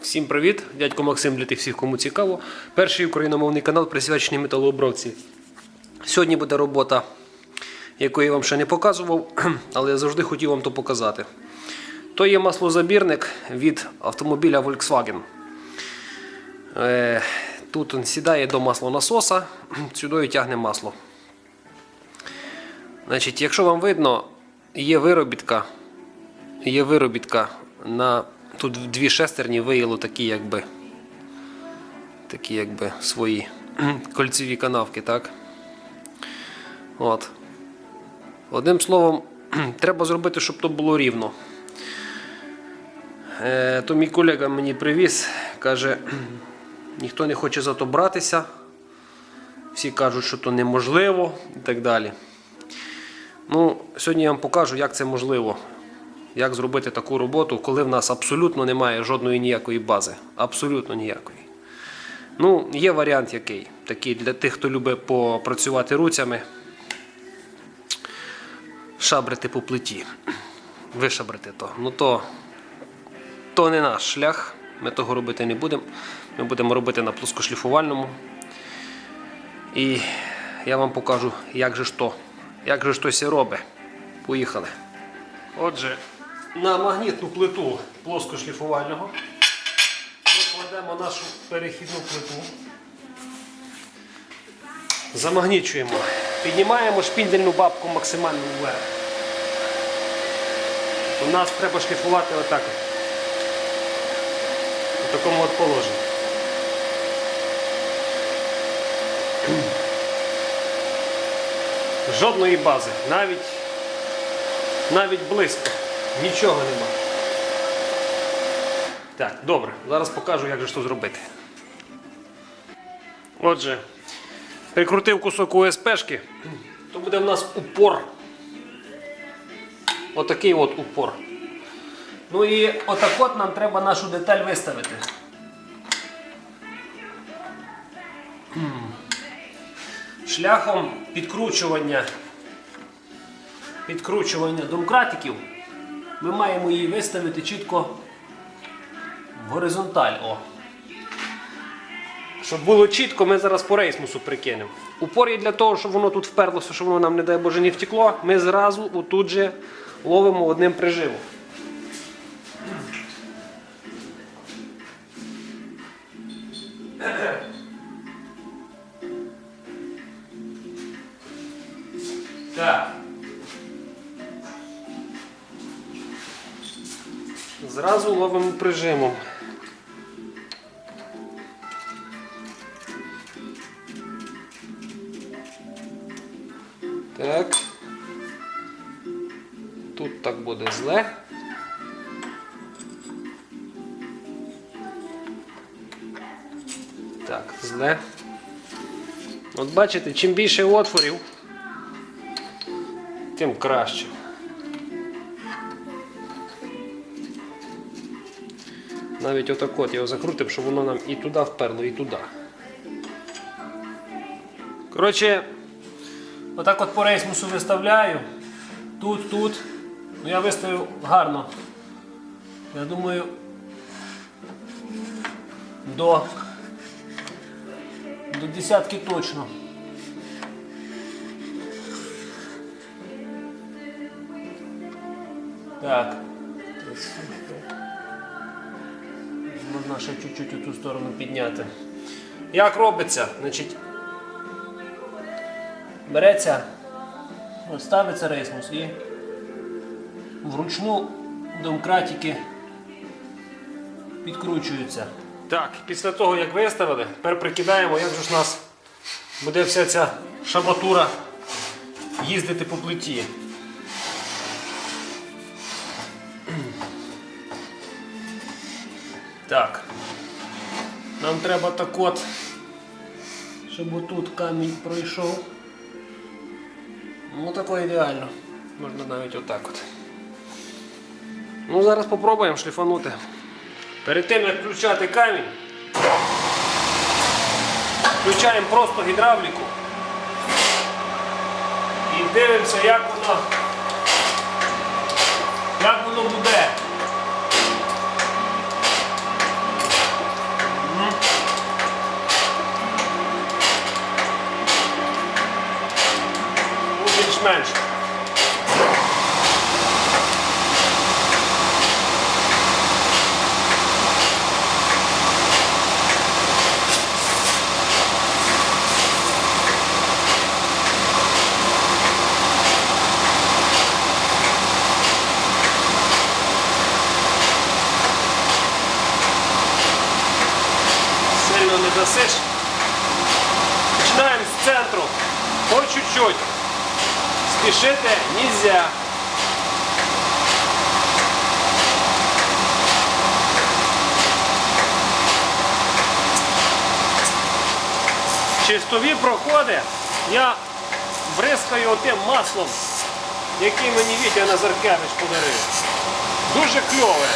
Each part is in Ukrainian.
Всім привіт! Дядько Максим для тих всіх, кому цікаво. Перший україномовний канал присвячений металообробці. Сьогодні буде робота, яку я вам ще не показував, але я завжди хотів вам то показати. То є маслозабірник від автомобіля Volkswagen. Е, Тут він сідає до маслонасоса, сюди тягне масло. Значить, якщо вам видно, є виробітка, є виробітка на тут дві шестерні виїло такі, якби такі, якби свої кольцеві канавки, так? От. Одним словом, треба зробити, щоб то було рівно. Е, то мій колега мені привіз, каже, ніхто не хоче за то братися. Всі кажуть, що то неможливо і так далі. Ну, Сьогодні я вам покажу, як це можливо. Як зробити таку роботу, коли в нас абсолютно немає жодної ніякої бази. Абсолютно ніякої. Ну, є варіант який. Такий для тих, хто любить попрацювати руцями. Шабрити по плиті. Вишабрити то. Ну то, то не наш шлях. Ми того робити не будемо. Ми будемо робити на плоскошліфувальному. І я вам покажу, як же ж то, як же ж то сі робить. Поїхали. Отже, на магнітну плиту плоскошліфувального ми кладемо нашу перехідну плиту. Замагнічуємо. Піднімаємо шпіндельну бабку максимально вверх. У нас треба шліфувати отак. от. У такому от положенні. Жодної бази, навіть, навіть близько. Нічого нема. Так, добре, зараз покажу, як же то зробити. Отже, прикрутив кусок УСПшки, то буде в нас упор. Отакий от упор. Ну і отак от нам треба нашу деталь виставити. Шляхом підкручування, підкручування домкратиків ми маємо її виставити чітко в горизонталь. О. Щоб було чітко, ми зараз по рейсмусу прикинемо. Упор є для того, щоб воно тут вперлося, щоб воно нам, не дай Боже, не втекло. Ми зразу отут же ловимо одним прижимом. Так. Зразу ловимо прижимом. Так. Тут так буде зле. Так, зле. От бачите, чим більше отворів, тим краще. Навіть отак от його закрутив, щоб воно нам і туди вперло, і туди. Коротше, отак от по рейсмусу виставляю. Тут, тут. Ну я виставив гарно. Я думаю, до, до десятки точно. Так. Можна ще чуть-чуть у ту сторону підняти. Як робиться? Значить, береться, ставиться рейсмус і вручну домкратики підкручуються. Так, після того як виставили, тепер прикидаємо, як же ж у нас буде вся ця шабатура їздити по плиті. Нам треба так от, щоб отут камінь пройшов. Ну тако ідеально. Можна навіть отак от. Ну зараз спробуємо шліфанути. Перед тим як включати камінь, включаємо просто гідравліку і дивимося, як воно, більш-менш. Я бризкаю отим маслом, яке мені Вітя Назаркевич подарив. Дуже кльове.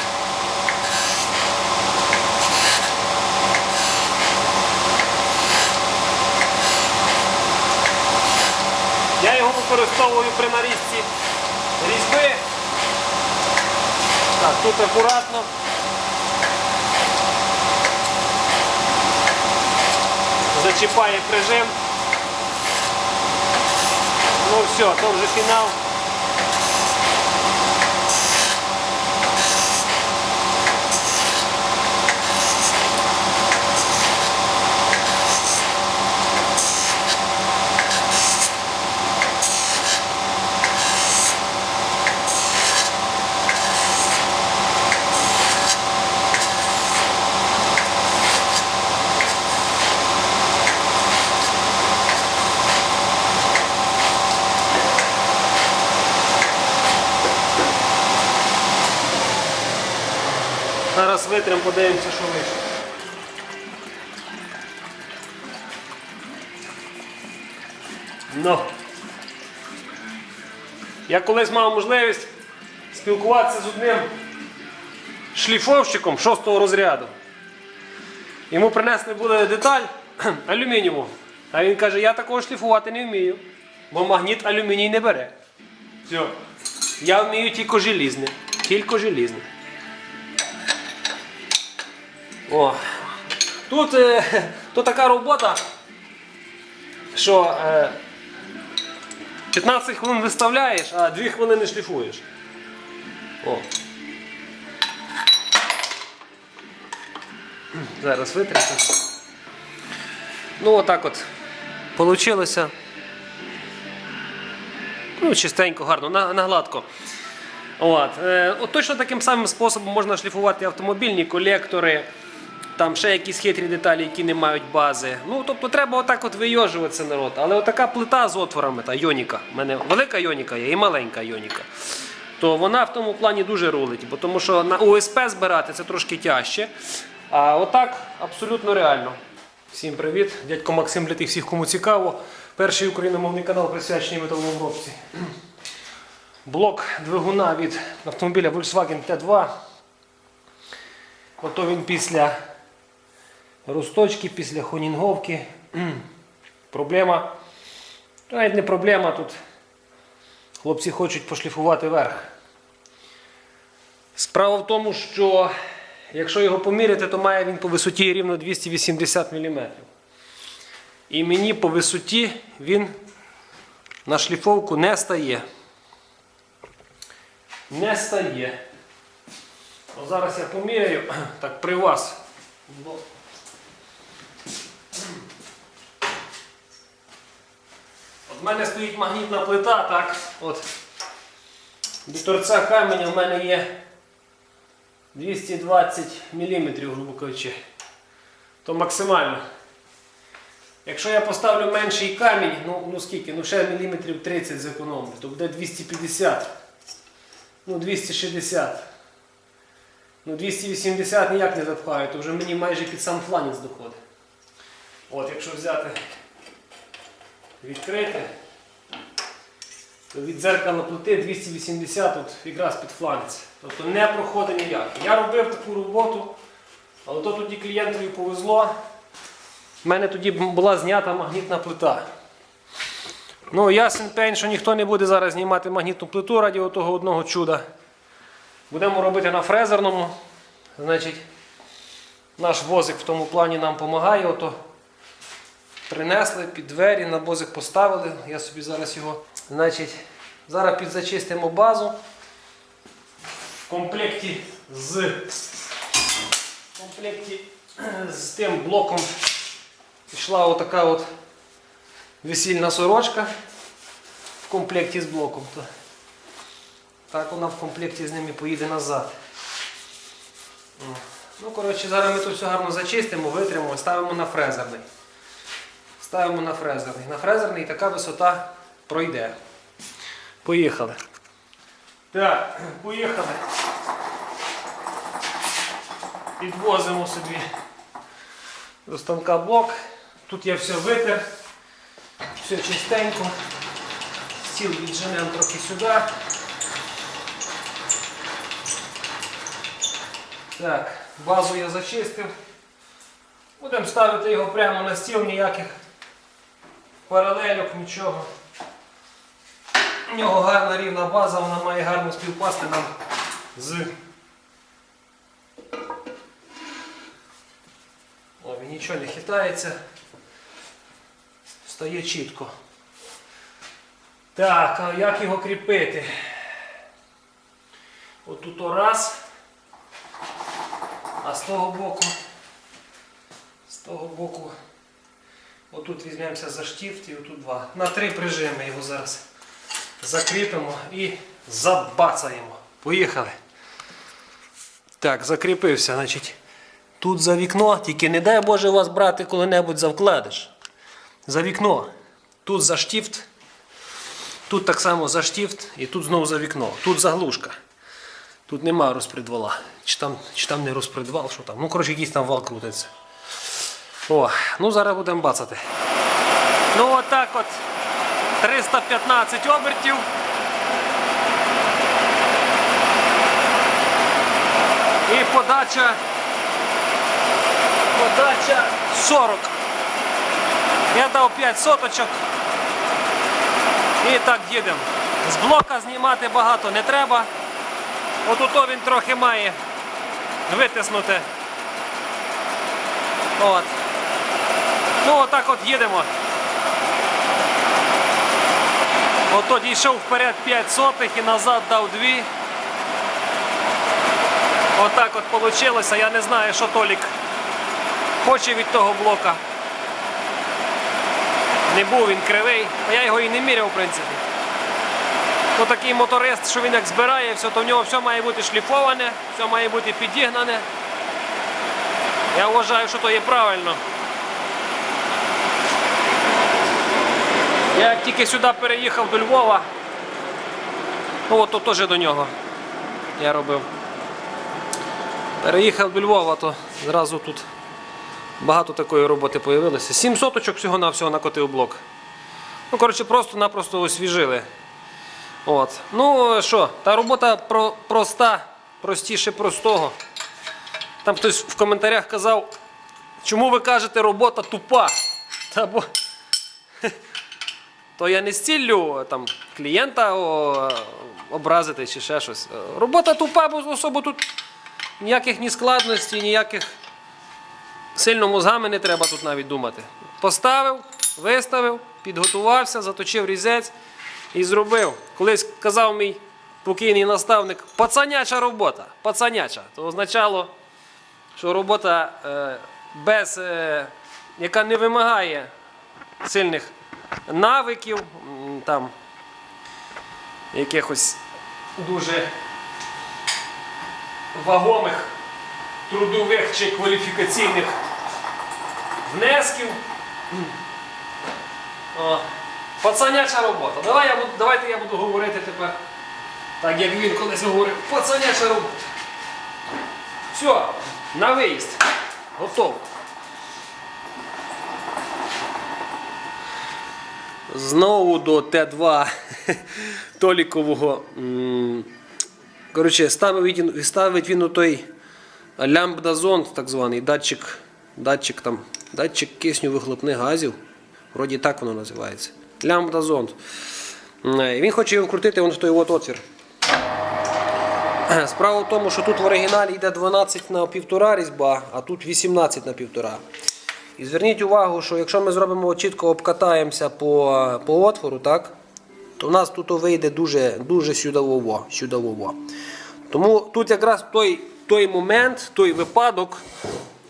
Я його використовую при нарізці різьби. Так, тут акуратно. Зачіпає прижим. Ну все, то вже фінал. Зараз витрим, подивимося, що вийшло. Ну. Я колись мав можливість спілкуватися з одним шліфовщиком шостого розряду. Йому принесли були деталь алюмінієву. А він каже, я такого шліфувати не вмію, бо магніт алюміній не бере. Все. Я вмію тільки желізне. Тільки желізне. О. Тут е, то така робота, що е, 15 хвилин виставляєш, а 2 хвилини шліфуєш. О. Зараз витрясу. Ну, отак от получилося. Ну, чистенько, гарно, на, на гладко. От. Е, от точно таким самим способом можна шліфувати автомобільні колектори, там ще якісь хитрі деталі, які не мають бази. Ну, тобто треба отак от вийожуватися народ. Але отака плита з отворами, та йоніка. У мене велика йоніка є і маленька йоніка. То вона в тому плані дуже рулить, бо тому що на УСП збирати це трошки тяжче. А отак абсолютно реально. Всім привіт, дядько Максим для тих всіх, кому цікаво. Перший україномовний канал присвячений металообробці. Блок двигуна від автомобіля Volkswagen T2. Ото він після росточки, після хонінговки. Проблема. Навіть не проблема тут. Хлопці хочуть пошліфувати верх. Справа в тому, що якщо його поміряти, то має він по висоті рівно 280 мм. І мені по висоті він на шліфовку не стає. Не стає. О, зараз я поміряю так при вас. Бо- От в мене стоїть магнітна плита, так. От. До торця каменя в мене є 220 мм, грубо кажучи. То максимально. Якщо я поставлю менший камінь, ну, ну скільки, ну ще міліметрів 30 зекономлю, то буде 250. Ну, 260. Ну, 280 ніяк не запхаю, то вже мені майже під сам фланець доходить. От, якщо взяти, відкрити, то від дзеркала плити 280 от якраз під фланець. Тобто не проходить ніяк. Я робив таку роботу, але то тоді клієнтові повезло. У мене тоді була знята магнітна плита. Ну, ясен пень, що ніхто не буде зараз знімати магнітну плиту раді того одного чуда. Будемо робити на фрезерному. Значить, наш возик в тому плані нам допомагає. Ото принесли під двері, на возик поставили. Я собі зараз його Значить, зараз підзачистимо базу. В комплекті з, в комплекті з тим блоком пішла отака от весільна сорочка в комплекті з блоком. То так вона в комплекті з ними поїде назад. Ну, коротше, зараз ми тут все гарно зачистимо, витримо, ставимо на фрезерний. Ставимо на фрезерний. На фрезерний така висота пройде. Поїхали. Так, поїхали. Підвозимо собі до станка блок. Тут я все витер. Все чистенько. Стіл відженемо трохи сюди. Так, базу я зачистив. Будемо ставити його прямо на стіл, ніяких паралельок, нічого. У нього гарна рівна база, вона має гарно співпасти нам з. О, він нічого не хитається. Стає чітко. Так, а як його кріпити? Отут о раз. А з того боку, з того боку, отут візьмемося за штифт і отут два. На три прижими його зараз закріпимо і забацаємо. Поїхали. Так, закріпився, значить. Тут за вікно, тільки не дай Боже вас брати коли-небудь за вкладиш. За вікно. Тут за штифт. Тут так само за штифт і тут знову за вікно. Тут заглушка. Тут нема розпредвала. Чи там, чи там не розпредвал, що там. Ну, коротше, якийсь там вал крутиться. О, ну зараз будемо бацати. Ну отак от. 315 обертів. І подача. Подача 40. Я дав 5 соточок. І так їдемо. З блока знімати багато не треба. Отут він трохи має витиснути. От. Ну отак от їдемо. Ото дійшов вперед 5 сотих і назад дав 2. Отак от вийшло. Я не знаю, що Толік хоче від того блока. Не був він кривий, а я його і не міряв, в принципі. Ну, такий моторист, що він як збирає, все, то в нього все має бути шліфоване, все має бути підігнане. Я вважаю, що то є правильно. Я як тільки сюди переїхав до Львова, ну от то теж до нього я робив. Переїхав до Львова, то зразу тут багато такої роботи з'явилося. Сім соточок всього на всього накотив блок. Ну, коротше, просто-напросто освіжили. От. Ну що, та робота про, проста, простіше простого. Там хтось в коментарях казав, чому ви кажете робота тупа? Та бо то я не з ціллю там, клієнта образити чи ще щось. Робота тупа, бо особо тут ніяких ні складностей, ніяких сильно мозгами не треба тут навіть думати. Поставив, виставив, підготувався, заточив різець і зробив. Колись казав мій покійний наставник, пацаняча робота. Пацаняча. То означало, що робота е, без, е, яка не вимагає сильних навиків, там, якихось дуже вагомих трудових чи кваліфікаційних внесків. О, пацаняча робота. Давай я буду, давайте я буду говорити тепер, так як він колись говорив, пацаняча робота. Все, на виїзд. Готово. Знову до Т2 Толікового. Коротше, ставить він, ставить він у той лямбда-зонд, так званий датчик, датчик, там, датчик кисню вихлопних газів. Вроді так воно називається. І Він хоче його вкрутити в той от отвір. Справа в тому, що тут в оригіналі йде 12 на 1,5 різьба, а тут 18 на 1,5. І зверніть увагу, що якщо ми зробимо чітко обкатаємося по, по отвору, так, то в нас тут вийде дуже, дуже сюдовово, сюдовово. Тому тут якраз той, той момент, той випадок,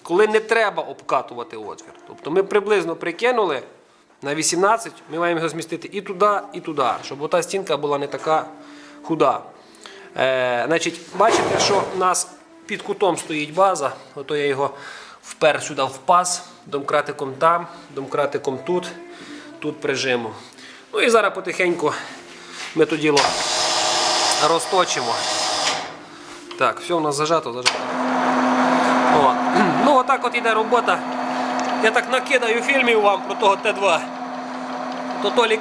коли не треба обкатувати отвір. Тобто ми приблизно прикинули на 18, ми маємо його змістити і туди, і туди, щоб ота стінка була не така худа. Е, значить, бачите, що у нас під кутом стоїть база, ото я його впер сюди в паз, домкратиком там, домкратиком тут, тут прижиму. Ну і зараз потихеньку ми то діло розточимо. Так, все у нас зажато, зажато. О. Ну, отак от іде робота. Я так накидаю фільмів вам про того Т2. То Толік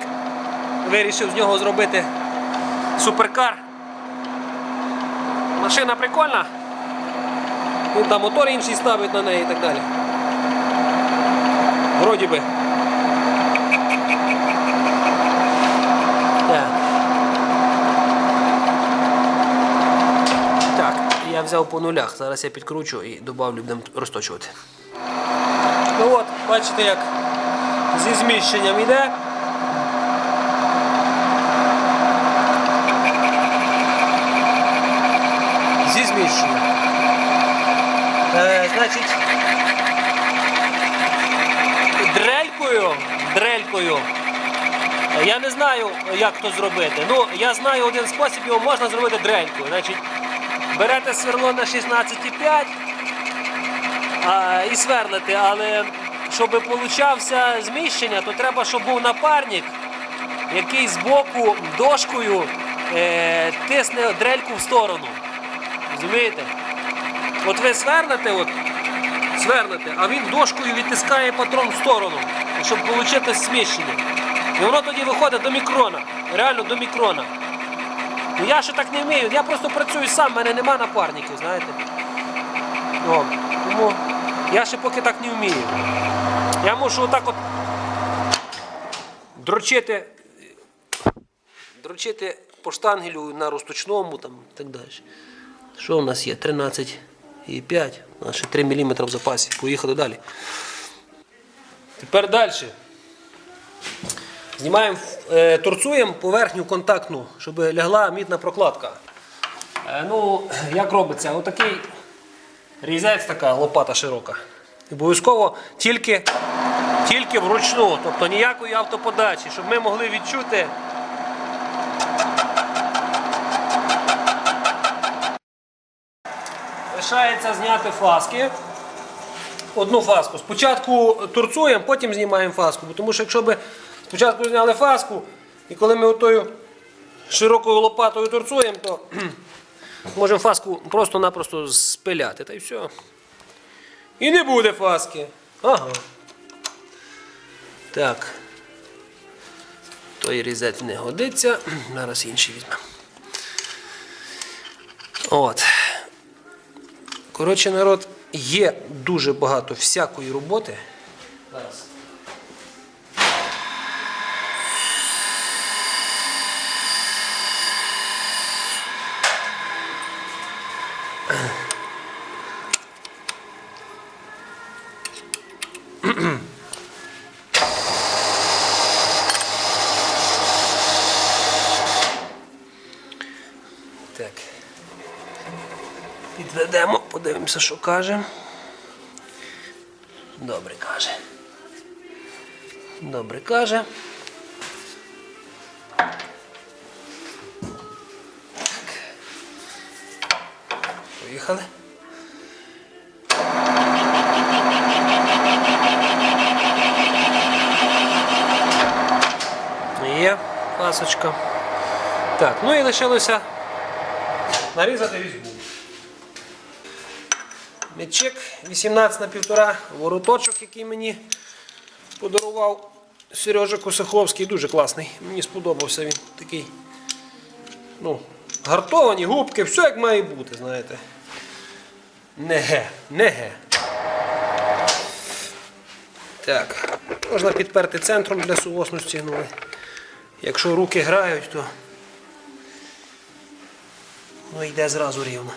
вирішив з нього зробити суперкар. Машина прикольна. Він там мотор інший ставить на неї і так далі. Вроді би. Так. Так, я взяв по нулях. Зараз я підкручу і додавлю, будемо розточувати. Ну от, бачите, як зі зміщенням йде. Зі зміщенням. Е, значить, дрелькою, дрелькою. Я не знаю, як то зробити. Ну, я знаю один спосіб, його можна зробити дрелькою. Значить, берете сверло на 16,5 і сверлите, але щоб получався зміщення, то треба, щоб був напарник, який збоку дошкою е, тисне дрельку в сторону. Розумієте? От ви сверлите, от, сверлите, а він дошкою відтискає патрон в сторону, щоб отримати зміщення. І воно тоді виходить до мікрона. Реально до мікрона. Ну я ще так не вмію, я просто працюю сам, в мене нема напарників, знаєте. О, тому я ще поки так не вмію. Я мушу отак от дрочити, дрочити по штангелю на розточному там, і так далі. Що у нас є? 13,5. У нас ще 3 мм в запасі. Поїхали далі. Тепер далі. Знімаємо, е, торцуємо поверхню контактну, щоб лягла мідна прокладка. Е, ну, як робиться? Отакий різець така лопата широка. І Обов'язково тільки, тільки вручну, тобто ніякої автоподачі, щоб ми могли відчути. Лишається зняти фаски. Одну фаску. Спочатку торцуємо, потім знімаємо фаску. Тому що якщо би спочатку зняли фаску, і коли ми отою широкою лопатою торцуємо, то можемо фаску просто-напросто спиляти. Та й все. І не буде фаски. Ага. Так. Той різець не годиться. Зараз інший візьмемо. От. Коротше, народ, є дуже багато всякої роботи. Зараз. Так. Підведемо, подивимося, що каже. Добре каже. Добре каже. Так. Поїхали. Є пасочка. Так, ну і лишилося нарізати різьбу. Мечик 18 на 1,5 вороточок, який мені подарував Сережа Косаховський, дуже класний. Мені сподобався він такий. Ну, гартовані губки, все як має бути, знаєте. Неге, неге. Так, можна підперти центром для суосності. Ну, якщо руки грають, то ну, йде зразу рівно.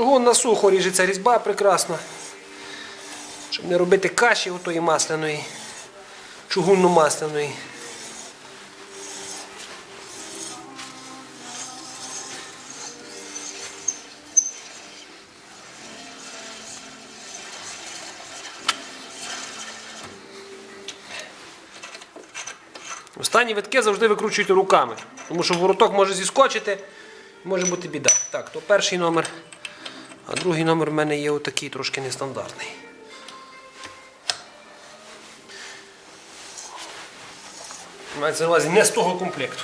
Чугун на сухо ріжеться різьба прекрасно. Щоб не робити каші отої масляної, чугунно-масляної. Останні витки завжди викручуйте руками, тому що вороток може зіскочити, може бути біда. Так, то перший номер, а другий номер в мене є отакий трошки нестандартний. Мається на увазі не з того комплекту.